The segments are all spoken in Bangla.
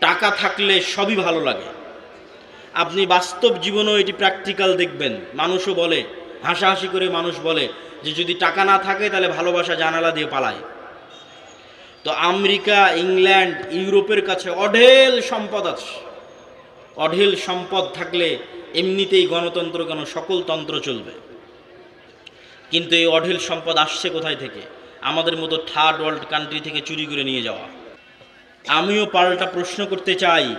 টাকা থাকলে সবই ভালো লাগে। আপনি বাস্তব জীবনেও এটি প্র্যাকটিক্যাল দেখবেন। মানুষও বলে, হাসাহাসি করে মানুষ বলে যে যদি টাকা না থাকে তাহলে ভালোবাসা জানালা দিয়ে পালায়। তো আমেরিকা, ইংল্যান্ড, ইউরোপের কাছে অঢেল সম্পদ আছে। অঢেল সম্পদ থাকলে এমনিতেই গণতন্ত্র কেন সকল তন্ত্র চলবে? কিন্তু এই অঢেল সম্পদ আসছে কোথায় থেকে? আমাদের মতো থার্ড ওয়ার্ল্ড কান্ট্রি থেকে চুরি করে নিয়ে যাওয়া। আমিও পাল্টা প্রশ্ন করতে চাই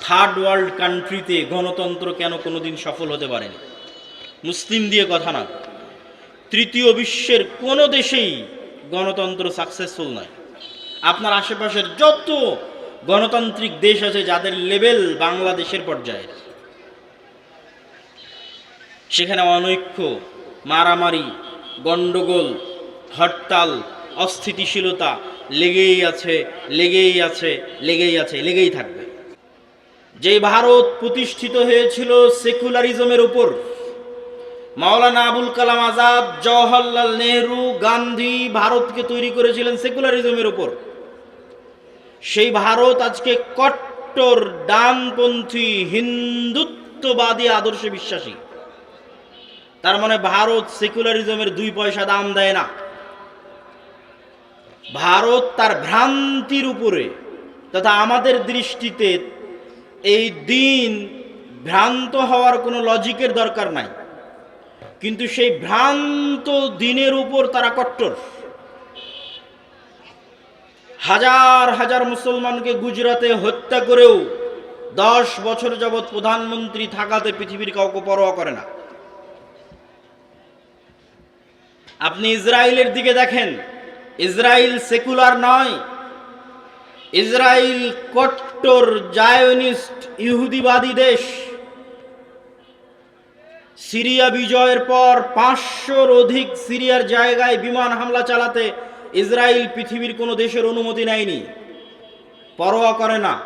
থার্ড ওয়ার্ল্ড কান্ট্রিতে গণতন্ত্র কেন কোনোদিন সফল হতে পারেনি? মুসলিম দিয়ে কথা না। তৃতীয় বিশ্বের কোনো দেশেই গণতন্ত্র সাকসেসফুল নয়। আপনার আশেপাশের যত গণতান্ত্রিক দেশ আছে, যাদের লেভেল বাংলাদেশের পর্যায়ের, সেখানে অনৈক্য, মারামারি, গণ্ডগোল, হরতাল অস্থিতিশীলতা লেগেই আছে লেগেই আছে লেগেই আছে, লেগেই থাকবে। যে ভারত প্রতিষ্ঠিত হয়েছিল সেকুলারিজমের উপর, মাওলানা আবুল কালাম আজাদ, জওহরলাল নেহরু, গান্ধী ভারতকে তৈরি করেছিলেন সেকুলারিজমের উপর। সেই ভারত আজকে কট্টর, ডানপন্থী, হিন্দুত্ববাদী, আদর্শে বিশ্বাসী। তার মানে ভারত সেকুলারিজমের দুই পয়সা দাম দেয় না। ভারত তার ভ্রান্তির উপরে তথা আমাদের দৃষ্টিতে এই দিন ভ্রান্ত হওয়ার কোনো লজিকের দরকার নাই। কিন্তু সেই ভ্রান্ত দিনের উপর তারা কট্টর। হাজার হাজার মুসলমানকে গুজরাতে হত্যা করেও দশ বছর যাবৎ প্রধানমন্ত্রী থাকাতে পৃথিবীর কাউকে পরোয়া করে না। আপনি ইসরায়েলের দিকে দেখেন ইসরায়েল সেকুলার নয়। ইসরায়েল কট্টর জায়নিস্ট ইহুদিবাদী দেশ। সিরিয়া বিজয়ের পর পাঁচশোর অধিক সিরিয়ার জায়গায় বিমান হামলা চালাতে ইসরায়েল পৃথিবীর কোনো দেশের অনুমতি নেয়নি। পরোয়া করে না।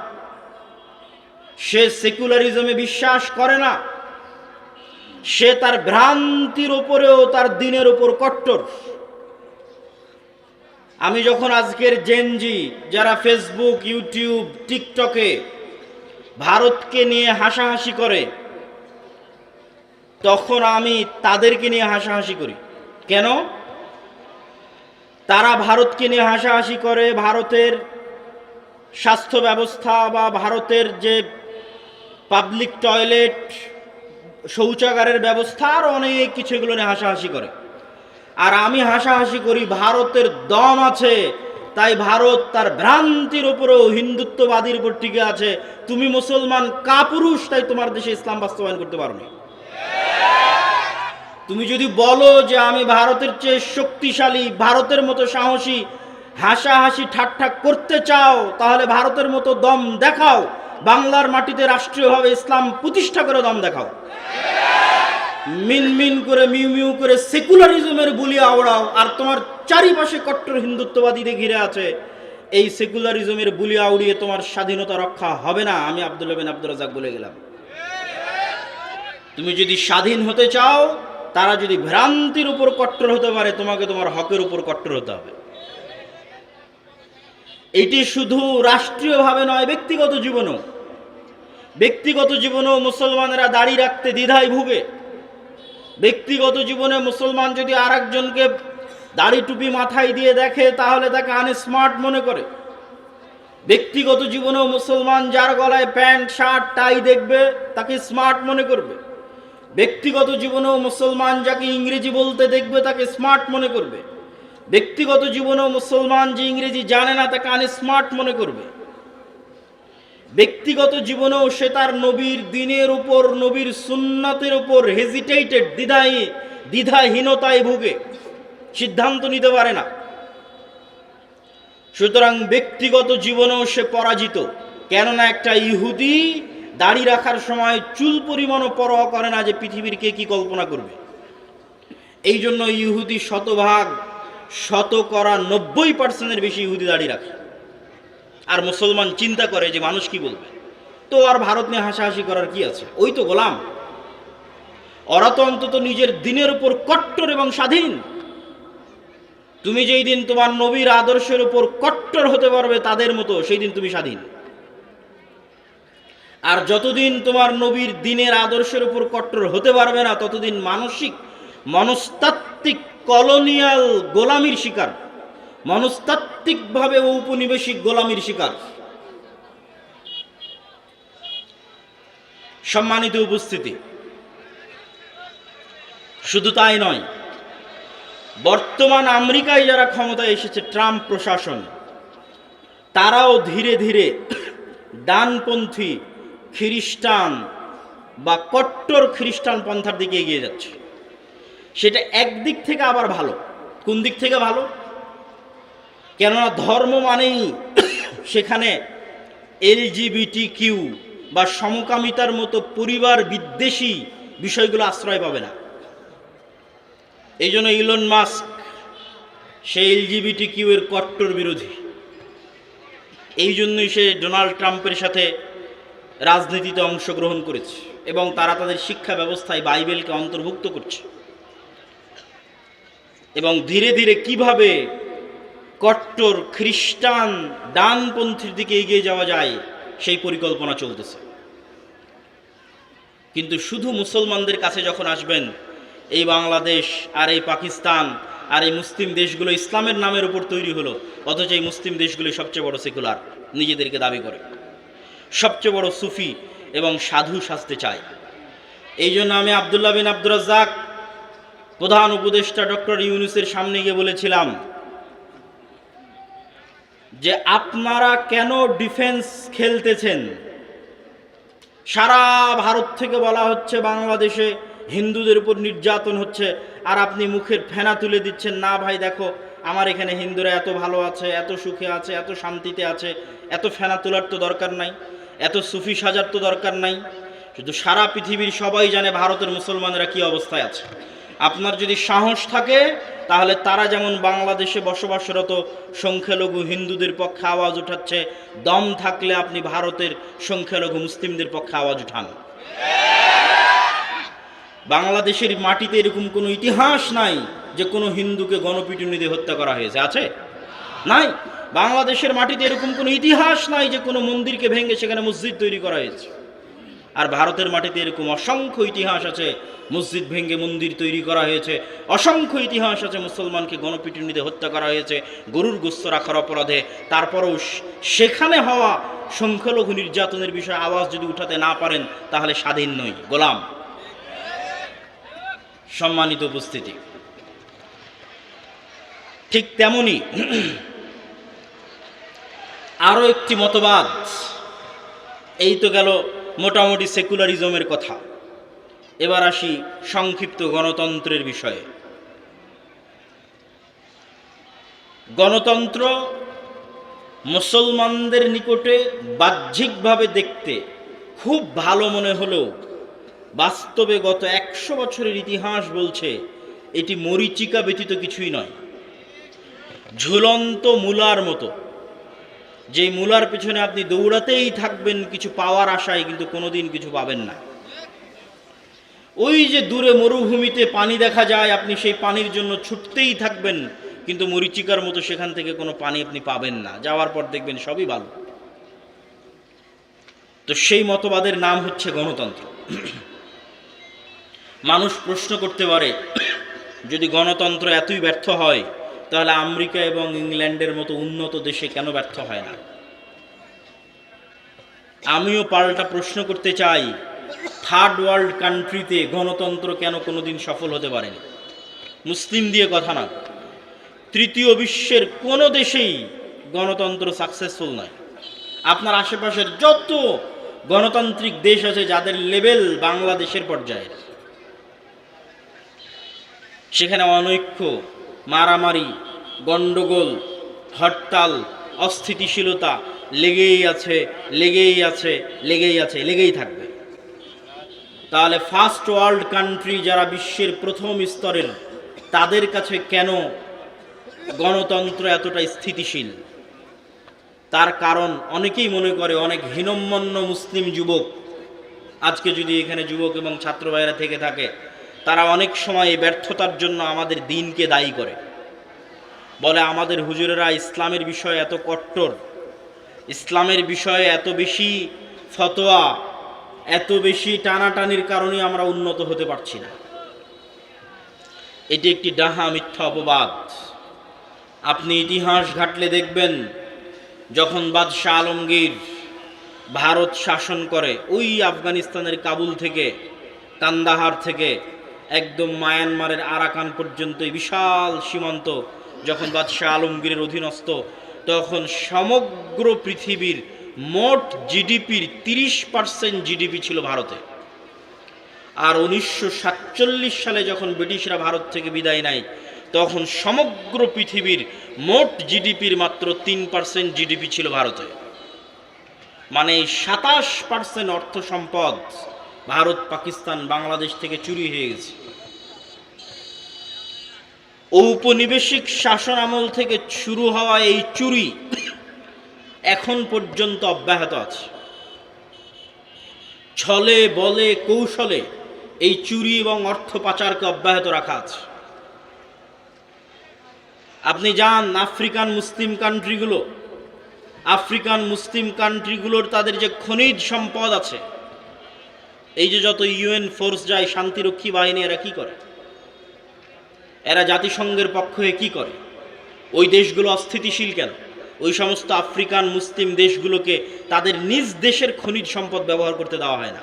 সে সেকুলারিজমে বিশ্বাস করে না। সে তার ভ্রান্তির ওপরেও তার দিনের ওপর কট্টর। আমি যখন আজকের জেনজি যারা ফেসবুক ইউটিউব টিকটকে ভারতকে নিয়ে হাসাহাসি করে, তখন আমি তাদেরকে নিয়ে হাসাহাসি করি। কেন? তারা ভারতকে নিয়ে হাসাহাসি করে ভারতের স্বাস্থ্য ব্যবস্থা বা ভারতের যে পাবলিক টয়লেট শৌচাগারের ব্যবস্থা, আর অনেক কিছু এগুলো নিয়ে হাসাহাসি করে। আর আমি হাসাহাসি করি, ভারতের দম আছে। তাই ভারত তার ভ্রান্তির উপরেও হিন্দুত্ববাদীর উপর টিকে আছে। তুমি মুসলমান কাপুরুষ, তাই তোমার দেশে ইসলাম বাস্তবায়ন করতে পারো তুমি যদি বলো যে আমি ভারতের চেয়ে শক্তিশালী, ভারতের মতো সাহসী, হাসাহাসি ঠাট্টা করতে চাও, তাহলে ভারতের মতো দম দেখাও। বাংলার মাটিতে রাষ্ট্রীয়ভাবে ইসলাম প্রতিষ্ঠা করে দম দেখাও। মিন মিন করে মিউ মিউ করে সেকুলারিজমের বুলি আওড়াও, আর তোমার চারিপাশে কট্টর হিন্দুত্ববাদীদের ঘিরে আছে। এই সেকুলারিজমের বুলি আউড়িয়ে তোমার স্বাধীনতা রক্ষা হবে না, আমি আব্দুল্লাহ বিন আব্দুল রাজাক বলে গেলাম। তুমি যদি স্বাধীন হতে চাও, তারা যদি ভ্রান্তির উপর কট্টর হতে পারে, তোমাকে তোমার হকের উপর কট্টর হতে হবে। এটি শুধু রাষ্ট্রীয়ভাবে নয়, ব্যক্তিগত জীবনও। ব্যক্তিগত জীবনেও মুসলমানেরা দাড়ি রাখতে দ্বিধায় ভুগে। ব্যক্তিগত জীবনে মুসলমান যদি আর একজনকে দাড়ি টুপি মাথায় দিয়ে দেখে, তাহলে তাকে আনস্মার্ট মনে করে। ব্যক্তিগত জীবনেও মুসলমান যার গলায় প্যান্ট, শার্ট, টাই দেখবে, তাকে স্মার্ট মনে করবে। ব্যক্তিগত জীবনেও মুসলমান যাকে ইংরেজি বলতে দেখবে, তাকে স্মার্ট মনে করবে। ব্যক্তিগত জীবনেও মুসলমান যে ইংরেজি জানে না, তাকে আনস্মার্ট মনে করবে। ব্যক্তিগত জীবনেও সে তার নবীর দিনের উপর, নবীর সুন্নাতের উপর হেজিটেটেড দ্বিধায়, দ্বিধাহীনতায় ভুগে। সিদ্ধান্ত নিতে পারে না। সুতরাং ব্যক্তিগত জীবনেও সে পরাজিত। কেননা একটা ইহুদি দাড়ি রাখার সময় চুল পরিমাণও পরোয়া করে না যে পৃথিবীর কে কি কল্পনা করবে। এই জন্য ইহুদি শতভাগ, শতকরা নব্বই পার্সেন্টের বেশি ইহুদি দাড়ি রাখে। আর মুসলমান চিন্তা করে যে মানুষ কি বলবে? তো আর ভারত নিয়ে হাসাহাসি করার কি আছে? ওই তো গোলাম। ওরা তো অন্তত নিজের দিনের উপর কট্টর এবং স্বাধীন। তুমি যেই দিন তোমার নবীর আদর্শের উপর কট্টর হতে পারবে তাদের মতো, সেই দিন তুমি স্বাধীন। আর যতদিন তোমার নবীর দিনের আদর্শের উপর কট্টর হতে পারবে না, ততদিন মানসিক, মনস্তাত্ত্বিক, কলোনিয়াল গোলামির শিকার মনস্তাত্ত্বিকভাবে ঔপনিবেশিক গোলামির শিকার। সম্মানিত উপস্থিতি। শুধু তাই নয়, বর্তমান আমেরিকায় যারা ক্ষমতায় এসেছে, ট্রাম্প প্রশাসন, তারাও ধীরে ধীরে ডানপন্থী খ্রিস্টান বা কট্টর খ্রিস্টান পন্থার দিকে এগিয়ে যাচ্ছে। সেটা একদিক থেকে আবার ভালো, কোন দিক থেকে ভালো? কেননা ধর্ম মানেই সেখানে এলজিবিটি কিউ বা সমকামিতার মতো পরিবার বিদ্বেষী বিষয়গুলো আশ্রয় পাবে না। এই জন্য ইলন মাস্ক সে এলজিবিটি কিউ এর কট্টর বিরোধী। এই জন্যই সে ডোনাল্ড ট্রাম্পের সাথে রাজনীতিতে অংশগ্রহণ করেছে এবং তারা তাদের শিক্ষা ব্যবস্থায় বাইবেলকে অন্তর্ভুক্ত করছে। এবং ধীরে ধীরে কীভাবে কট্টর খ্রিস্টান ডানপন্থীর দিকে এগিয়ে যাওয়া যায়, সেই পরিকল্পনা চলতেছে। কিন্তু শুধু মুসলমানদের কাছে যখন আসবেন, এই বাংলাদেশ আর এই পাকিস্তান আর এই মুসলিম দেশগুলো ইসলামের নামের উপর তৈরি হলো, অথচ এই মুসলিম দেশগুলো সবচেয়ে বড় সেকুলার, নিজেদেরকে দাবি করে। সবচেয়ে বড় সুফি এবং সাধু সাজতে চায়। এই জন্য আমি আবদুল্লাহ বিন আব্দুর রাজ্জাক প্রধান উপদেষ্টা ডক্টর ইউনুসের সামনে গিয়ে বলেছিলাম যে আপনারা কেন ডিফেন্স খেলতেছেন? সারা ভারত থেকে বলা হচ্ছে বাংলাদেশে হিন্দুদের উপর নির্যাতন হচ্ছে, আর আপনি মুখের ফেনা তুলে দিচ্ছেন, না ভাই, দেখো, আমার এখানে হিন্দুরা এত ভালো আছে, এত সুখে আছে, এত শান্তিতে আছে, এত ফেনা তোলার তো দরকার নাই, এত সুফি সাজার তো দরকার নাই। শুধু সারা পৃথিবীর সবাই জানে ভারতের মুসলমানেরা কি অবস্থায় আছে। আপনার যদি সাহস থাকে তাহলে তারা যেমন বাংলাদেশে বসবাসরত সংখ্যালঘু হিন্দুদের পক্ষে আওয়াজ উঠাচ্ছে, দম থাকলে আপনি ভারতের সংখ্যালঘু মুসলিমদের পক্ষে আওয়াজ উঠান। বাংলাদেশের মাটিতে এরকম কোনো ইতিহাস নাই যে কোনো হিন্দুকে গণপিটুনিতে হত্যা করা হয়েছে। আছে? নাই? বাংলাদেশের মাটিতে এরকম কোনো ইতিহাস নাই যে কোনো মন্দিরকে ভেঙে সেখানে মসজিদ তৈরি করা হয়েছে। আর ভারতের মাটিতে এরকম অসংখ্য ইতিহাস আছে। মসজিদ ভেঙে মন্দির তৈরি করা হয়েছে। অসংখ্য ইতিহাস আছে মুসলমানকে গণপিটুনিতে হত্যা করা হয়েছে, গরুর গোস্ত রাখার অপরাধে। তারপরেও সেখানে হওয়া সংখ্যালঘু নির্যাতনের বিষয়ে আওয়াজ যদি উঠাতে না পারেন, তাহলে স্বাধীন নই। গোলাম, সম্মানিত উপস্থিতি। ঠিক তেমনি আরও একটি মতবাদ। এই তো গেল মোটামুটি সেকুলারিজমের কথা। এবার আসি সংক্ষিপ্ত গণতন্ত্রের বিষয়ে। গণতন্ত্র মুসলমানদের নিকটে বাহ্যিকভাবে দেখতে খুব ভালো মনে হলেও বাস্তবে গত একশো বছরের ইতিহাস বলছে এটি মরিচিকা ব্যতীত কিছুই নয়। ঝুলন্ত মূলার মতো। যে মূলার পেছনে আপনি দৌড়াতেই থাকবেন, কিছু পাওয়ার আশায় কিন্তু কোনোদিন কিছু পাবেন না। ওই যে দূরে মরুভূমিতে পানি দেখা যায়, আপনি সেই পানির জন্য ছুটতেই থাকবেন, কিন্তু মরিচিকার মতো সেখান থেকে কোনো পানি আপনি পাবেন না। যাওয়ার পর দেখবেন সবই ভালো তো সেই মতবাদের নাম হচ্ছে গণতন্ত্র। মানুষ প্রশ্ন করতে পারে, যদি গণতন্ত্র এতই ব্যর্থ হয় তাহলে আমেরিকা এবং ইংল্যান্ডের মতো উন্নত দেশে কেন ব্যর্থ হয় না? আমিও পাল্টা প্রশ্ন করতে চাই থার্ড ওয়ার্ল্ড কান্ট্রিতে গণতন্ত্র কেন কোনোদিন সফল হতে পারেনি? মুসলিম দিয়ে কথা না। তৃতীয় বিশ্বের কোনো দেশেই গণতন্ত্র সাকসেসফুল নয়। আপনার আশেপাশের যত গণতান্ত্রিক দেশ আছে, যাদের লেভেল বাংলাদেশের পর্যায়ের, সেখানে অনৈক্য মারামারি, গণ্ডগোল, হরতাল, অস্থিতিশীলতা লেগেই আছে লেগেই আছে লেগেই আছে, লেগেই থাকবে। তাহলে ফার্স্ট ওয়ার্ল্ড কান্ট্রি যারা বিশ্বের প্রথম স্তরের, তাদের কাছে কেন গণতন্ত্র এতটা স্থিতিশীল? তার কারণ অনেকেই মনে করে, অনেক হীনম্মন্য মুসলিম যুবক, আজকে যদি এখানে যুবক এবং ছাত্র ভাইরা থেকে থাকে তারা অনেক সময় এই ব্যর্থতার জন্য আমাদের দিনকে দায়ী করে। বলে আমাদের হুজুরেরা, ইসলামের বিষয়ে এত কট্টর, ইসলামের বিষয়ে এত বেশি ফতোয়া, এত বেশি টানাটানির কারণে আমরা উন্নত হতে পারছি না। এটি একটি ডাহা মিথ্যা অপবাদ। আপনি ইতিহাস ঘাটলে দেখবেন, যখন বাদশাহ আলমগীর ভারত শাসন করে, ওই আফগানিস্তানের কাবুল থেকে, কান্দাহার থেকে একদম মায়ানমারের আরাকান পর্যন্ত বিশাল সীমান্ত, যখন বাদশাহ আলমগীরের অধীনস্থ, তখন সমগ্র পৃথিবীর মোট জিডিপির তিরিশ পার্সেন্ট জিডিপি ছিল ভারতে। আর উনিশশো সাতচল্লিশ সালে যখন ব্রিটিশরা ভারত থেকে বিদায় নেয়, তখন সমগ্র পৃথিবীর মোট জিডিপির মাত্র তিন পার্সেন্ট জিডিপি ছিল ভারতে। মানে সাতাশ পার্সেন্ট অর্থ সম্পদ ভারত, পাকিস্তান, বাংলাদেশ থেকে চুরি হয়ে গেছে। ঔপনিবেশিক শাসন আমল থেকে শুরু হওয়া এই চুরি এখন পর্যন্ত অব্যাহত আছে। ছলে, বলে, কৌশলে এই চুরি এবং অর্থ পাচারকে অব্যাহত রাখা আছে। আপনি যান আফ্রিকান মুসলিম কান্ট্রিগুলো আফ্রিকান মুসলিম কান্ট্রিগুলোর তাদের যে খনিজ সম্পদ আছে এই যে যত ইউএন ফোর্স যায় শান্তিরক্ষী বাহিনী, এরা কি করে? এরা জাতিসংঘের পক্ষ হয়ে কি করে? ওই দেশগুলো অস্থিতিশীল কেন? ওই সমস্ত আফ্রিকান, মুসলিম দেশগুলোকে তাদের নিজ দেশের খনিজ সম্পদ ব্যবহার করতে দেওয়া হয় না।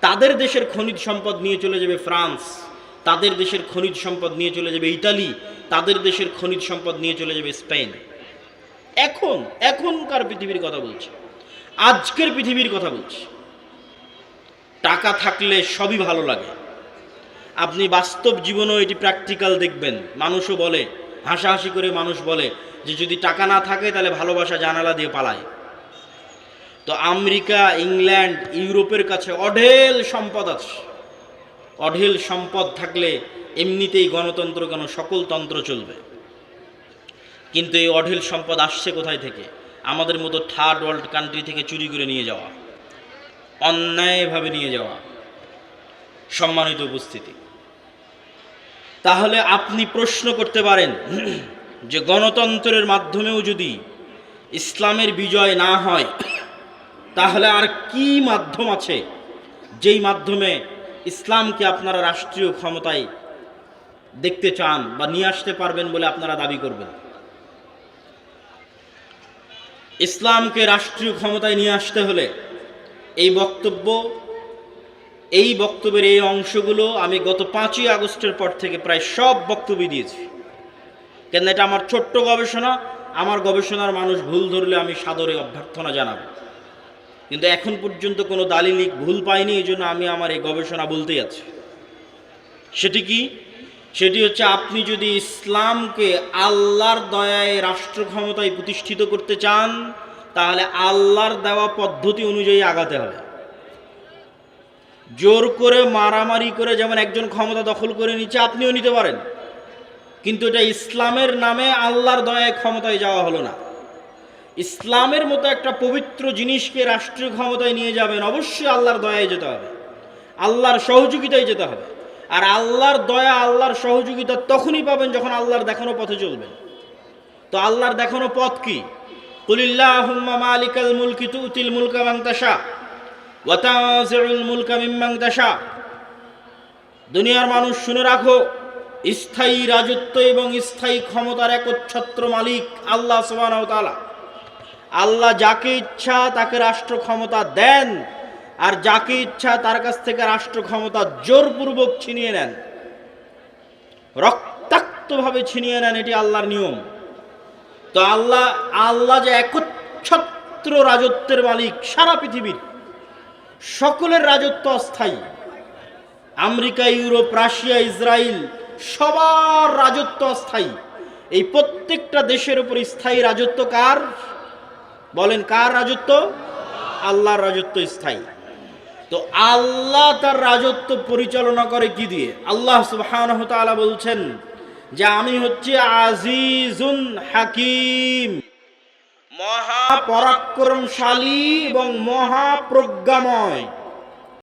তাদের দেশের খনিজ সম্পদ নিয়ে চলে যাবে ফ্রান্স, তাদের দেশের খনিজ সম্পদ নিয়ে চলে যাবে ইটালি তাদের দেশের খনিজ সম্পদ নিয়ে চলে যাবে স্পেন। এখন, এখনকার পৃথিবীর কথা বলছি। আজকের পৃথিবীর কথা বলছি। টাকা থাকলে সবই ভালো লাগে। আপনি বাস্তব জীবনেও এটি প্র্যাকটিক্যাল দেখবেন। মানুষও বলে, হাসাহাসি করে মানুষ বলে যে যদি টাকা না থাকে তাহলে ভালোবাসা জানালা দিয়ে পালায়। তো আমেরিকা, ইংল্যান্ড, ইউরোপের কাছে অঢেল সম্পদ আছে। অঢেল সম্পদ থাকলে এমনিতেই গণতন্ত্র কেন সকল তন্ত্র চলবে? কিন্তু এই অঢেল সম্পদ আসছে কোথায় থেকে? আমাদের মতো থার্ড ওয়ার্ল্ড কান্ট্রি থেকে চুরি করে নিয়ে যাওয়া। অন্যায়ভাবে নিয়ে যাওয়া। সম্মানিত উপস্থিতি। তাহলে আপনি প্রশ্ন করতে পারেন, যে গণতন্ত্রের মাধ্যমেও যদি ইসলামের বিজয় না হয়, তাহলে আর কি মাধ্যম আছে যেই মাধ্যমে ইসলামকে আপনারা রাষ্ট্রীয় ক্ষমতায় দেখতে চান বা নিয়ে আসতে পারবেন বলে আপনারা দাবি করবেন? ইসলামকে রাষ্ট্রীয় ক্ষমতায় নিয়ে আসতে হলে এই বক্তব্য, এই বক্তব্যের এই অংশগুলো আমি গত পাঁচই আগস্টের পর থেকে প্রায় সব বক্তব্য দিয়েছি। কেন এটা আমার ছোট্ট গবেষণা, আমার গবেষণার মানুষ ভুল ধরলে আমি সাদরে অভ্যর্থনা জানাব। কিন্তু এখন পর্যন্ত কোনো দালিলিক ভুল পাইনি এই জন্য আমি আমার এই গবেষণা বলতেই আছি। সেটি কি? সেটি হচ্ছে আপনি যদি ইসলামকে আল্লাহর দয়ায় রাষ্ট্র ক্ষমতায় প্রতিষ্ঠিত করতে চান তাহলে আল্লাহর দেওয়া পদ্ধতি অনুযায়ী আগাতে হবে। জোর করে মারামারি করে যেমন একজন ক্ষমতা দখল করে নিচ্ছে, আপনিও নিতে পারেন। কিন্তু এটা ইসলামের নামে আল্লাহর দয়ায় ক্ষমতায় যাওয়া হলো না। ইসলামের মতো একটা পবিত্র জিনিসকে রাষ্ট্রীয় ক্ষমতায় নিয়ে যাবেন, অবশ্যই আল্লাহর দয়ায় যেতে হবে। আল্লাহর সহযোগিতায় যেতে হবে। আর আল্লাহর দয়া, আল্লাহর সহযোগিতা তখনই পাবেন যখন আল্লাহর দেখানো পথে চলবেন। তো আল্লাহর দেখানো পথ কি? কুলিল্লাহুম্মা মালিকাল মুলকি তুতিল মুলকা মান তাশা, ওয়া তানজিউল মুলকা দুনিয়ার মানুষ শুনে রাখো, স্থায়ী রাজত্ব এবং স্থায়ী ক্ষমতার একচ্ছত্র মালিক আল্লাহ তাআলা। আল্লাহ যাকে ইচ্ছা তাকে রাষ্ট্র ক্ষমতা দেন, আর যাকে ইচ্ছা তার কাছ থেকে রাষ্ট্র ক্ষমতা জোরপূর্বক ছিনিয়ে নেন। রক্তাক্তভাবে ছিনিয়ে নেন, এটি আল্লাহর নিয়ম। তো আল্লাহ আল্লাহ যে একচ্ছত্র রাজত্বের মালিক সারা পৃথিবীর, সকলের রাজত্ব অস্থায়ী। আমেরিকা, ইউরোপ, রাশিয়া ইসরায়েল সবার রাজত্ব অস্থায়ী। এই প্রত্যেকটা দেশের উপর স্থায়ী রাজত্ব কার? বলেন, কার রাজত্ব? আল্লাহর রাজত্ব স্থায়ী। তো আল্লাহ তার রাজত্ব পরিচালনা করে কি দিয়ে? আল্লাহ সুবহানাহু তাআলা বলছেন যে আমি হচ্ছি আজিজুন হাকিম। মহাপরাক্রমশালী এবং মহা প্রজ্ঞাময়।